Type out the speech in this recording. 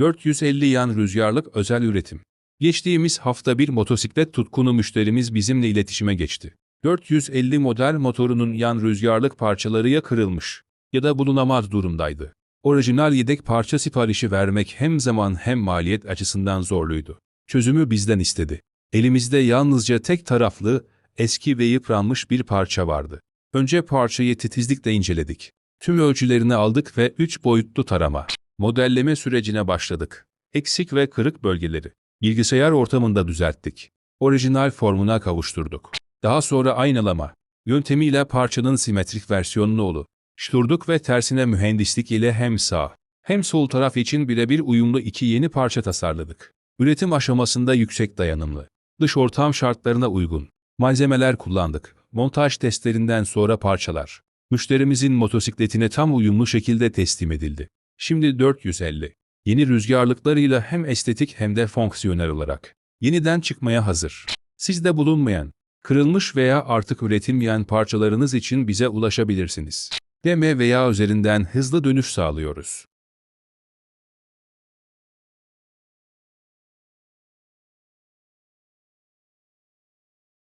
450 yan rüzgarlık özel üretim. Geçtiğimiz hafta bir motosiklet tutkunu müşterimiz bizimle iletişime geçti. 450 model motorunun yan rüzgarlık parçaları ya kırılmış ya da bulunamaz durumdaydı. Orijinal yedek parça siparişi vermek hem zaman hem maliyet açısından zorluydu. Çözümü bizden istedi. Elimizde yalnızca tek taraflı, eski ve yıpranmış bir parça vardı. Önce parçayı titizlikle inceledik. Tüm ölçülerini aldık ve 3 boyutlu tarama, modelleme sürecine başladık. Eksik ve kırık bölgeleri bilgisayar ortamında düzelttik. Orijinal formuna kavuşturduk. Daha sonra aynalama yöntemiyle parçanın simetrik versiyonunu oluşturduk ve tersine mühendislik ile hem sağ hem sol taraf için birebir uyumlu iki yeni parça tasarladık. Üretim aşamasında yüksek dayanımlı, dış ortam şartlarına uygun malzemeler kullandık. Montaj testlerinden sonra parçalar, müşterimizin motosikletine tam uyumlu şekilde teslim edildi. Şimdi 450. Yeni rüzgarlıklarıyla hem estetik hem de fonksiyonel olarak yeniden çıkmaya hazır. Sizde bulunmayan, kırılmış veya artık üretilmeyen parçalarınız için bize ulaşabilirsiniz. DM veya üzerinden hızlı dönüş sağlıyoruz.